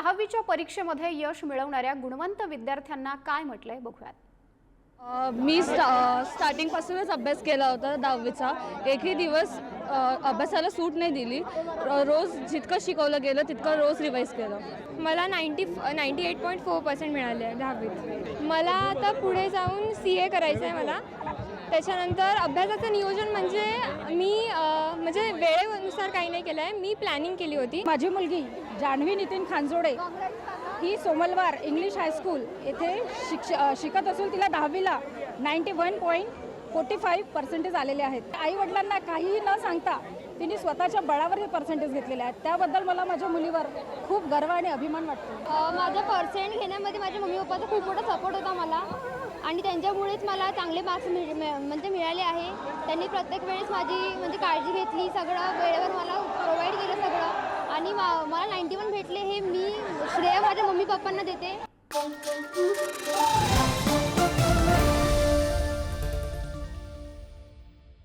दहावीच्या परीक्षेमध्ये यश मिळवणाऱ्या गुणवंत विद्यार्थ्यांना काय म्हटलंय बघूयात. मी स्टा स्टार्टिंगपासूनच अभ्यास केला होता दहावीचा. एकही दिवस अभ्यासाला सूट नाही दिली. रोज जितकं शिकवलं गेलं तितकं रोज रिवाईज केलं. मला ninety ninety eight point four percent मिळाले आहे दहावीत. मला आता पुढे जाऊन सी ए करायचं आहे मला. त्याच्यानंतर अभ्यासाचं नियोजन म्हणजे मी अ, म्हणजे वेळेनुसार काही नाही केलं आहे. मी प्लॅनिंग केली होती. माझी मुलगी जान्हवी नितीन खानजोडे ही सोमलवार इंग्लिश हायस्कूल येथे शिक्ष शिकत असून तिला दहावीला ninety one point forty five percentage आलेले आहेत. आई वडिलांना काहीही न सांगता तिने स्वतःच्या बळावर हे पर्सेंटेज घेतलेले आहेत. त्याबद्दल मला माझ्या मुलीवर खूप गर्व आणि अभिमान वाटतो. माझं पर्सेंट घेण्यामध्ये माझ्या मम्मी पप्पाचा खूप मोठा सपोर्ट होता मला. आणि त्यांच्यामुळेच मला चांगले मार्क्स मिळ म्हणजे मिळाले आहे. त्यांनी प्रत्येक वेळेस माझी म्हणजे काळजी घेतली सगळं वेळेवर मला प्रोव्हाइड केलं सगळं. आणि मा- मला नाईन्टी वन भेटले हे मी श्रेय माझ्या मम्मी पप्पांना देते.